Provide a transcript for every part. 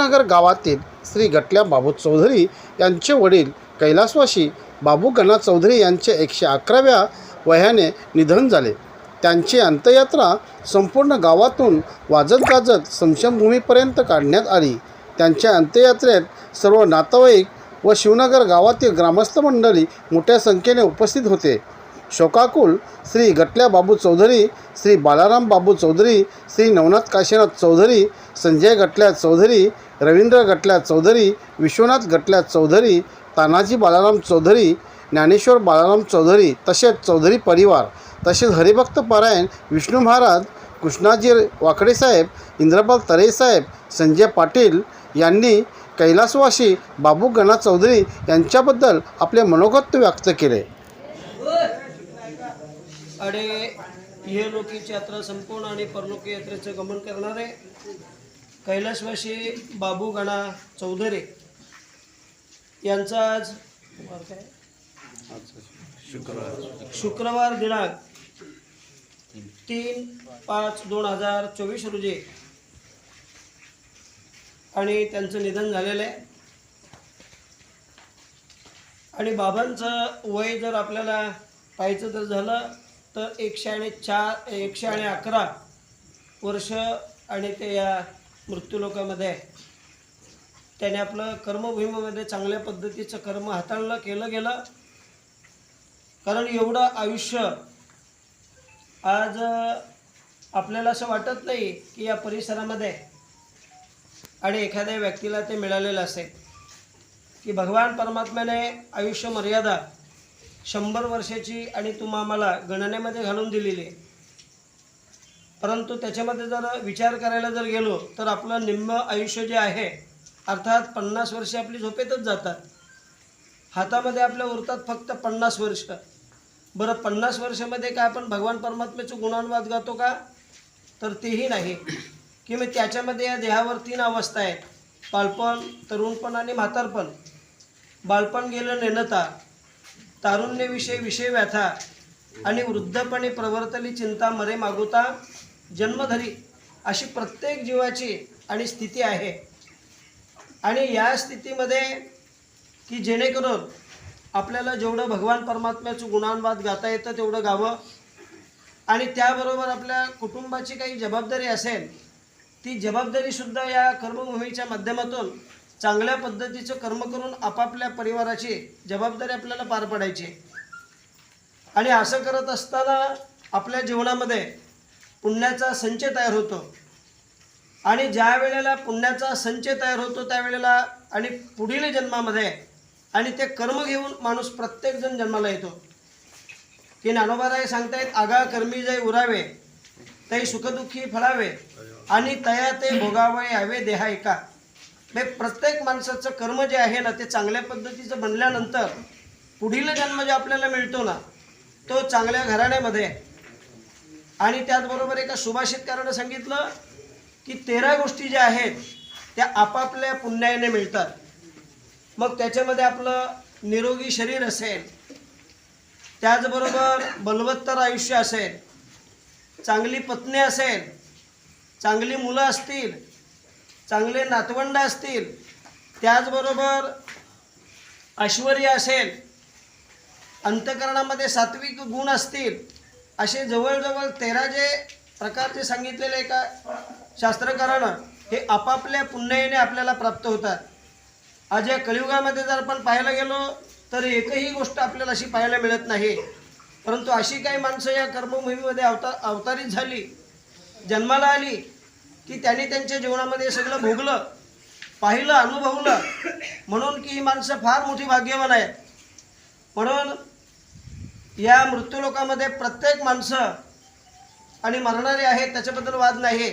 नगर गावातील श्री गटल्या बाबू चौधरी यांचे वडील कैलासवासी बाबू गणा चौधरी यांचे एकशे अकराव्या वयाने निधन झाले. त्यांची अंत्ययात्रा संपूर्ण गावातून वाजत गाजत संशमभूमीपर्यंत काढण्यात आली. त्यांच्या अंत्ययात्रेत सर्व नातेवाईक व शिवनगर गावातील ग्रामस्थ मंडळी मोठ्या संख्येने उपस्थित होते. शोकाकुल श्री गटल्या बाबू चौधरी श्री बालाराम बाबू चौधरी श्री नवनाथ काशीनाथ चौधरी संजय गटल्या चौधरी रवींद्र गटल्या चौधरी विश्वनाथ गटल्या चौधरी तानाजी बालाराम चौधरी ज्ञानेश्वर बालाराम चौधरी तसेच चौधरी परिवार तसेच हरिभक्त पारायण विष्णू महाराज कृष्णाजी वाकडे साहेब इंद्रपाल तरे साहेब संजय पाटील यांनी कैलासवासी बाबू गणा चौधरी यांच्याबद्दल आपले मनोगत व्यक्त केले. आणि हे लोकीची यात्रा संपूर्ण आणि परलोकी यात्रेचं गमन करणारे कैलासवासी बाबू गणा चौधरी यांचा आज शुक्रवार काय? शुक्रवार दिनांक तीन पाच दोन हजार चोवीस रोजी आणि त्यांचं निधन झालेलं आहे आणि बाबांचं वय जर आपल्याला पाहायचं तर झालं तर एकशे आणि चार एकशे आणि अकरा वर्ष आणि ते या मृत्यूलोकामध्ये आहे. त्याने आपलं कर्मभूमीमध्ये चांगल्या पद्धतीचं कर्म हाताळलं केलं गेलं कारण एवढं आयुष्य आज आपल्याला असं वाटत नाही की या परिसरामध्ये आणि एखाद्या व्यक्तीला ते मिळालेलं असेल की भगवान परमात्म्याने आयुष्य मर्यादा शंभर वर्षाची आणि तुम्हा आम्हाला गणनेमध्ये घालून दिलेली आहे. परंतु त्याच्यामध्ये जर विचार करायला जर गेलो तर आपलं निम्म आयुष्य जे आहे अर्थात पन्नास वर्षे आपली झोपेतच जातात. हातामध्ये आपल्या उरतात फक्त पन्नास वर्ष. बरं पन्नास वर्षामध्ये काय आपण भगवान परमात्म्याचं गुणानुवाद गातो का? तर तेही नाही. की मग त्याच्यामध्ये या देहावर तीन अवस्था आहेत बालपण तरुणपण आणि म्हातारपण. बालपण गेलं नेनता तारुण्यविषयी विषय व्यथा आणि वृद्धपणे प्रवर्तली चिंता मरे मागुता जन्मधरी अशी प्रत्येक जीवाची आणि स्थिती आहे. आणि या स्थितीमध्ये की जेणेकरून आपल्याला जेवढं भगवान परमात्म्याचं गुणांवाद गाता येतं तेवढं गावं. आणि त्याबरोबर आपल्या कुटुंबाची काही जबाबदारी असेल ती जबाबदारीसुद्धा या कर्मभूमीच्या माध्यमातून चांगल्या पद्धतीचं कर्म करून आपापल्या परिवाराची जबाबदारी आपल्याला पार पाडायची. आणि असं करत असताना आपल्या जीवनामध्ये पुण्याचा संच तयार होतो. आणि ज्या वेळेला पुण्याचा संच तयार होतो त्यावेळेला आणि पुढील जन्मामध्ये आणि ते कर्म घेऊन माणूस प्रत्येकजण जन्माला येतो. की नानोबाराय सांगतायत आगा कर्मी जय उरावे तै सुखदुःखी फळावे आणि तया ते भोगावे यावे देहा एका म्हणजे प्रत्येक माणसाचं कर्म जे आहे ना ते चांगल्या पद्धतीचं बनल्यानंतर पुढील जन्म जे आपल्याला मिळतो ना तो चांगल्या घराण्यामध्ये. आणि त्याचबरोबर एका सुभाषितकारानं सांगितलं की तेरा गोष्टी ज्या आहेत त्या आपापल्या पुण्याने मिळतात. मग त्याच्यामध्ये आपलं निरोगी शरीर असेल त्याचबरोबर बलवत्तर आयुष्य असेल चांगली पत्नी असेल चांगली मुलं असतील चांगले नातवंड असतील त्याचबरोबर ऐश्वर्य असेल अंतकरणामध्ये सात्विक गुण असतील असे जवळजवळ तेरा जे प्रकारचे सांगितलेले एका शास्त्रकारानं हे आपापल्या पुण्याने आपल्याला प्राप्त होतात. आज या कलियुगामध्ये जर आपण पाहायला गेलो तर एकही गोष्ट आपल्याला अशी पाहायला मिळत नाही. परंतु अशी काही माणसं या कर्मभूमीमध्ये अवता अवतारित झाली जन्माला आली की त्यांनी त्यांच्या जीवनामध्ये सगळं भोगलं पाहिलं अनुभवलं. म्हणून की ही माणसं फार मोठी भाग्यवान आहेत. म्हणून या मृत्यूलोकामध्ये प्रत्येक माणसं आणि मरणारे आहेत त्याच्याबद्दल वाद नाही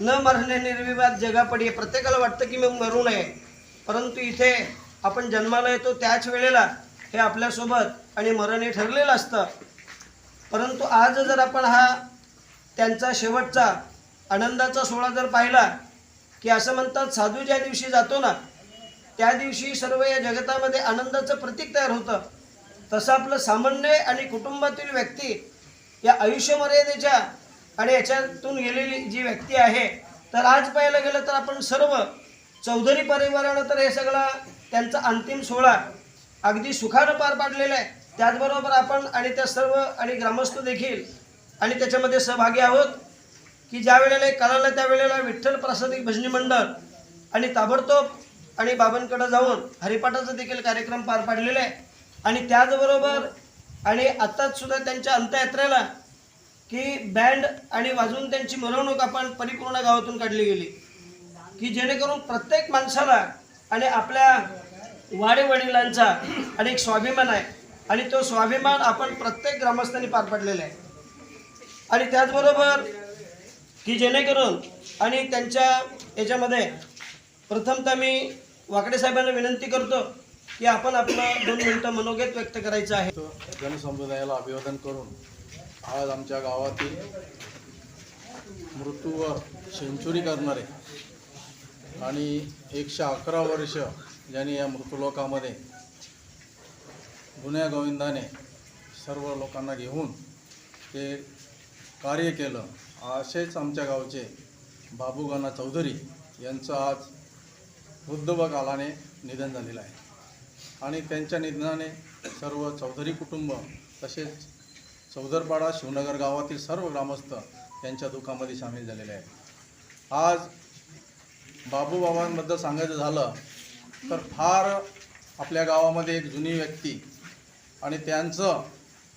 न मरणे निर्विवाद जगापडी प्रत्येकाला वाटतं की मी मरू नये. परंतु इथे आपण जन्माला येतो त्याच वेळेला हे आपल्यासोबत आणि मरण हे ठरलेलं असतं. परंतु आज जर आपण हा त्यांचा शेवटचा आनंदाचा सोहळा जर पाहिला की असं म्हणतात साधू ज्या दिवशी जातो ना त्या दिवशी सर्व या जगतामध्ये आनंदाचं प्रतीक तयार होतं. तसं आपलं सामान्य आणि कुटुंबातील व्यक्ती या आयुष्यमर्यादेच्या आणि याच्यातून गेलेली जी व्यक्ती आहे तर आज पाहायला गेलं तर आपण सर्व चौधरी परिवारानं तर हे सगळा त्यांचा अंतिम सोहळा अगदी सुखानं पार पाडलेला आहे. त्याचबरोबर आपण आणि त्या सर्व आणि ग्रामस्थ देखील आणि त्याच्यामध्ये सहभागी आहोत. की ज्या वेळेला एक कळालं त्यावेळेला विठ्ठल प्रसादिक भजनी मंडळ आणि ताबडतोब आणि बाबांकडं जाऊन हरिपाठाचा देखील कार्यक्रम पार पाडलेला आहे. आणि त्याचबरोबर आणि आत्ताच सुद्धा त्यांच्या अंत्ययात्रेला की बँड आणि वाजवून त्यांची मिरवणूक आपण परिपूर्ण गावातून काढली गेली. की जेणेकरून प्रत्येक माणसाला आणि आपल्या वाडीवडिलांचा आणि एक स्वाभिमान आहे. आणि तो स्वाभिमान आपण प्रत्येक ग्रामस्थांनी पार पाडलेला आहे. आणि त्याचबरोबर की जेणेकरून आणि त्यांच्या याच्यामध्ये प्रथमतः मी वाकडे साहेबांना विनंती करतो की आपण आपलं दोन मिनटं मनोगत व्यक्त करायचं आहे. जनसमुदायाला अभिवादन करून आज आमच्या गावातील मृत्यूवर सेंचुरी करणारे आणि एकशे अकरा वर्ष ज्यांनी या मृत्यूलोकामध्ये गुन्ह्या गोविंदाने सर्व लोकांना घेऊन ते कार्य केलं. असेच आमच्या गावचे बाबूगाना चौधरी यांचं आज वृद्धवकालाने निधन झालेलं आहे. आणि त्यांच्या निधनाने सर्व चौधरी कुटुंब तसेच चौदरपाडा शिवनगर गावातील सर्व ग्रामस्थ त्यांच्या दुःखामध्ये सामील झालेले आहेत. आज बाबूबाबांबद्दल सांगायचं झालं तर फार आपल्या गावामध्ये एक जुनी व्यक्ती आणि त्यांचं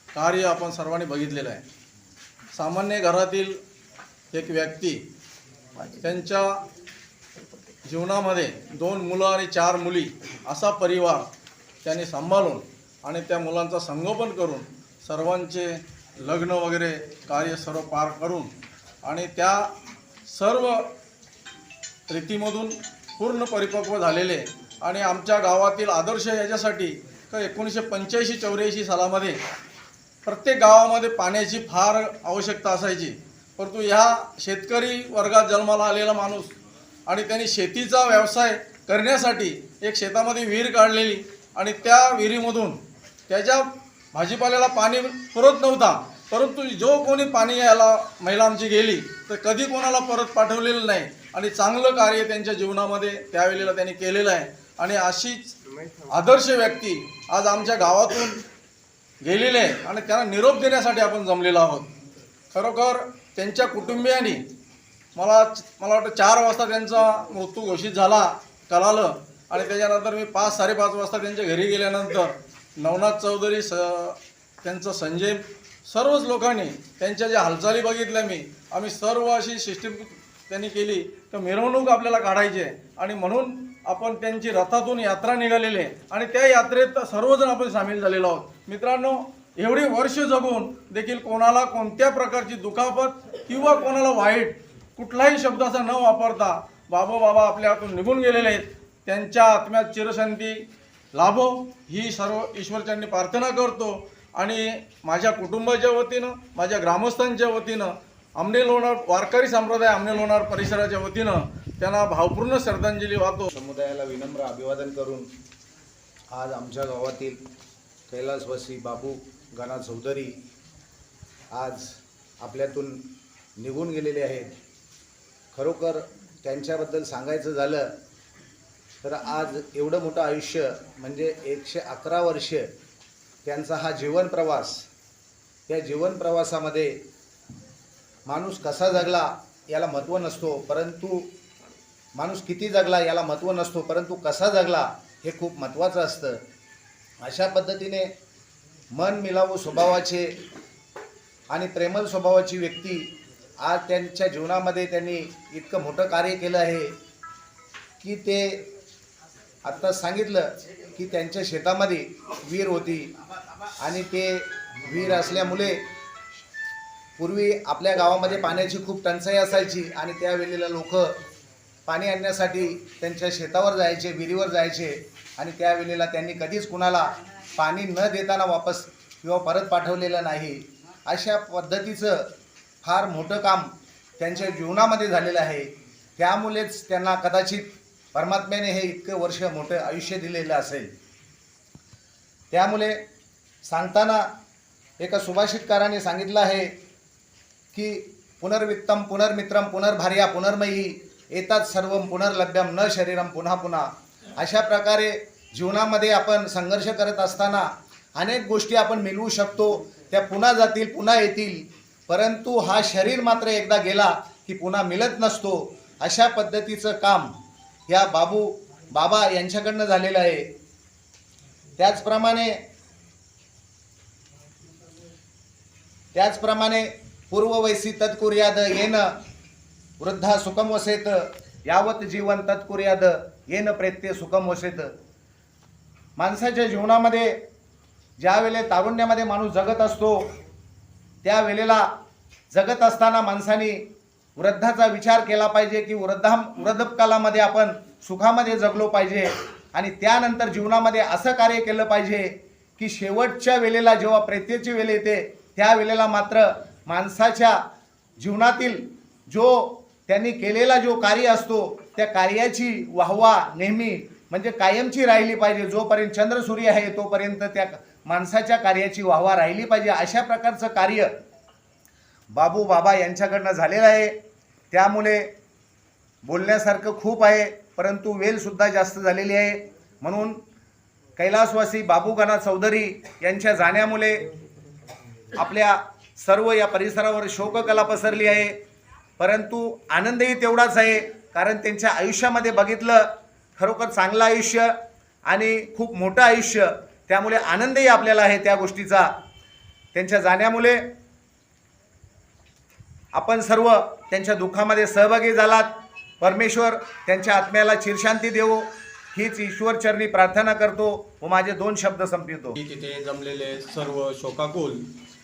कार्य आपण सर्वांनी बघितलेलं आहे. सामान्य घरातील एक व्यक्ती त्यांच्या जीवनामध्ये दोन मुलं आणि चार मुली असा परिवार त्यांनी सांभाळून आणि त्या मुलांचा संगोपन करून सर्वांचे लग्न वगैरे कार्य सर्व पार करून आणि त्या सर्व रीतीमधून पूर्ण परिपक्व झालेले आणि आमच्या गावातील आदर्श याच्यासाठी का एकोणीसशे पंच्याऐंशी चौऱ्याऐंशी सालामध्ये प्रत्येक गावामध्ये पाण्याची फार आवश्यकता असायची. परंतु ह्या शेतकरी वर्गात जन्माला आलेला माणूस आणि त्यांनी शेतीचा व्यवसाय करण्यासाठी एक शेतामध्ये विहीर काढलेली आणि त्या विहिरीमधून त्याच्या भाजीपाल्याला पाणी पुरत नव्हता. परंतु जो कोणी पाणी यायला महिला आमची गेली तर कधी कोणाला परत पाठवलेलं नाही आणि चांगलं कार्य त्यांच्या जीवनामध्ये त्यावेळेला त्यांनी केलेलं आहे. आणि अशीच आदर्श व्यक्ती आज आमच्या गावातून गेलेले आहे आणि त्यांना निरोप देण्यासाठी आपण जमलेलो आहोत. खरोखर त्यांच्या कुटुंबियांनी मला मला वाटतं चार वाजता त्यांचा मृत्यू घोषित झाला कळालं. आणि त्याच्यानंतर मी पाच साडेपाच वाजता त्यांच्या घरी गेल्यानंतर नवनाथ चौधरी स त्यांचं संजय सर्वच लोकांनी त्यांच्या ज्या हालचाली बघितल्या मी आम्ही सर्व अशी सिस्टीम त्यांनी केली तर मिरवणूक आपल्याला काढायची आहे. आणि म्हणून आपण त्यांची रथातून यात्रा निघालेली आहे. आणि त्या यात्रेत सर्वजण आपण सामील झालेलो आहोत. मित्रांनो एवढी वर्ष जगून देखील कोणाला कोणत्या प्रकारची दुखापत किंवा कोणाला वाईट कुठलाही शब्दाचा न वापरता बाबा बाबा आपल्या हातून निघून गेलेले आहेत. त्यांच्या आत्म्यात चिरशांती लाभो. ही सर्व ईश्वरच्यांनी प्रार्थना करतो. आणि माझ्या कुटुंबाच्या वतीनं माझ्या ग्रामस्थांच्या वतीनं आमने लोणार वारकरी संप्रदाय आमने लोणार परिसराच्या वतीनं त्यांना भावपूर्ण श्रद्धांजली वाहतो. समुदायाला विनम्र अभिवादन करून आज आमच्या गावातील कैलासवासी बाबू गणा चौधरी आज आपल्यातून निघून गेलेले आहेत. खरोखर त्यांच्याबद्दल सांगायचं झालं तर आज एवढं मोठं आयुष्य म्हणजे एकशे अकरा वर्ष त्यांचा हा जीवन प्रवास त्या जीवन प्रवासामध्ये माणूस कसा जगला याला महत्त्व नसतो परंतु माणूस किती जगला याला महत्त्व नसतो परंतु कसा जगला हे खूप महत्त्वाचं असतं. अशा पद्धतीने मन मिलावू स्वभावाचे आणि प्रेमल स्वभावाची व्यक्ती आज त्यांच्या जीवनामध्ये त्यांनी इतकं मोठं कार्य केलं आहे की ते आत्ता सांगितलं की त्यांच्या शेतामध्ये विहीर होती आणि ते विहीर असल्यामुळे पूर्वी आपल्या गावामध्ये पाण्याची खूप टंचाई असायची आणि त्यावेळेला लोक पाणी आणण्यासाठी त्यांच्या शेतावर जायचे विहिरीवर जायचे आणि त्यावेळेला त्यांनी कधीच कुणाला पाणी न देताना वापस किंवा परत पाठवलेलं नाही अशा पद्धतीचं फार मोठं काम त्यांच्या जीवनामध्ये झालेलं आहे. त्यामुळेच त्यांना कदाचित परमात्म्याने हे इतकं वर्ष मोठं आयुष्य दिलेलं असेल. त्यामुळे सांगताना एका सुभाषितकाराने सांगितलं आहे की पुनर्वित्तम पुनर्मित्रम पुनर्भार्या पुनर्मयी येतात सर्व पुनर्लभ्यम न शरीरम पुन्हा पुन्हा. अशा प्रकारे जीवनामध्ये आपण संघर्ष करत असताना अनेक गोष्टी आपण मिळवू शकतो. त्या पुन्हा जातील पुन्हा येतील. परंतु हा शरीर मात्र एकदा गेला की पुन्हा मिळत नसतो. अशा पद्धतीचं काम या बाबू बाबा यांच्याकडनं झालेलं आहे. त्याचप्रमाणे त्याचप्रमाणे पूर्ववयसी तत्कुर्याद येन वृद्धा सुखम वसेत यावत जीवन तत्कुर्याद येन प्रेत्य सुखम वसेत. माणसाच्या जीवनामध्ये ज्या वेळे तारुण्यामध्ये माणूस जगत असतो त्या वेळेला जगत असताना माणसाने वृद्धाचा विचार केला पाहिजे की वृद्धा वृद्धकालामध्ये आपण सुखामध्ये जगलो पाहिजे आणि त्यानंतर जीवनामध्ये असं कार्य केलं पाहिजे की शेवटच्या वेळेला जेव्हा प्रेत्येची वेळ येते त्या वेळेला मात्र माणसाच्या जीवनातील जो त्यांनी केलेला जो कार्य असतो त्या कार्याची वाहवा नेहमी म्हणजे कायमची राहिली पाहिजे. जोपर्यंत चंद्र सूर्य आहे तोपर्यंत त्या माणसाच्या कार्याची वाहवा राहिली पाहिजे. अशा प्रकारचं कार्य बाबू बाबा यांच्याकडनं झालेलं आहे. त्यामुळे बोलण्यासारखं खूप आहे परंतु वेलसुद्धा जास्त झालेली आहे. म्हणून कैलासवासी बाबूगणा चौधरी यांच्या जाण्यामुळे आपल्या सर्व या परिसरावर शोककला पसरली आहे. परंतु आनंदही तेवढाच आहे कारण त्यांच्या आयुष्यामध्ये बघितलं खरोखर चांगलं आयुष्य आणि खूप मोठं आयुष्य त्यामुळे आनंदही आपल्याला आहे त्या गोष्टीचा. त्यांच्या जाण्यामुळे आपण सर्व त्यांच्या दुःखामध्ये सहभागी झालात. परमेश्वर त्यांच्या आत्म्याला चिरशांती देवो. हीच ईश्वरचरणी प्रार्थना करतो व माझे दोन शब्द संपवितो. मी तिथे जमलेले सर्व शोकाकुल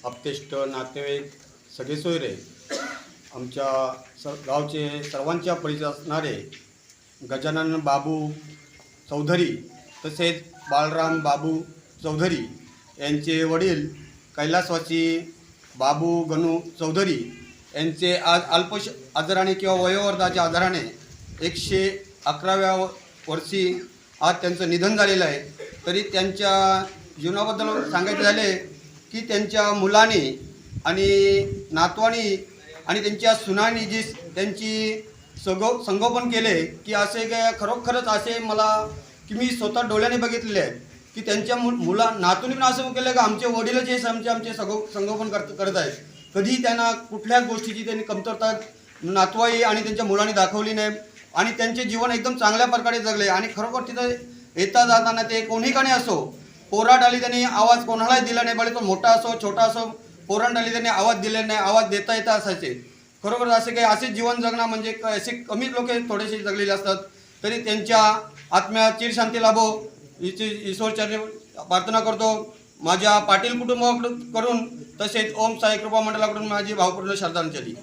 अप्तेष्ट नातेवाईक सगळे सोयरे आमच्या स गावचे सर्वांच्या परिचय असणारे गजानन बाबू चौधरी तसेच बाळराम बाबू चौधरी यांचे वडील कैलासवासी बाबू गणू चौधरी यांचे आज अल्पश आजाराने किंवा वयोवर्धाच्या आधाराने एकशे अकराव्या वर्षी आज त्यांचं निधन झालेलं आहे. तरी त्यांच्या जीवनाबद्दल सांगायचे झाले की त्यांच्या मुलाने आणि नातवानी आणि त्यांच्या सुनानी जी त्यांची सगो संगोपन केले की असे काय खरोखरच असे मला की मी स्वतः डोळ्याने बघितलेले आहे की त्यांच्या मु मुला नातूने पण असं केलं का आमचे वडीलच हे आमचे आमचे सगो संगोपन करत करत आहेत. कधीही त्यांना कुठल्याच गोष्टीची त्यांनी कमतरता नातवाई आणि त्यांच्या मुलांनी दाखवली नाही आणि त्यांचे जीवन एकदम चांगल्या प्रकारे जगले आणि खरोखर तिथं येता जाताना ते कोणी का नाही असो पोराट आली त्यांनी आवाज कोणालाही दिला नाही भले तो मोठा असो छोटा असो पोरांड आली त्यांनी आवाज दिले नाही आवाज देता येता असायचे. खरोखर असे काही असे जीवन जगणं म्हणजे क- असे कमी लोक थोडेसे जगलेले असतात तरी त्यांच्या आत्म्या चिरशांती लाभो. हिची ईश्वरचरणी प्रार्थना करतो. माझ्या पाटील कुटुंबाकडून करून तसेच ओम साई कृपा मंडळाकडून माझी भावपूर्ण श्रद्धांजली.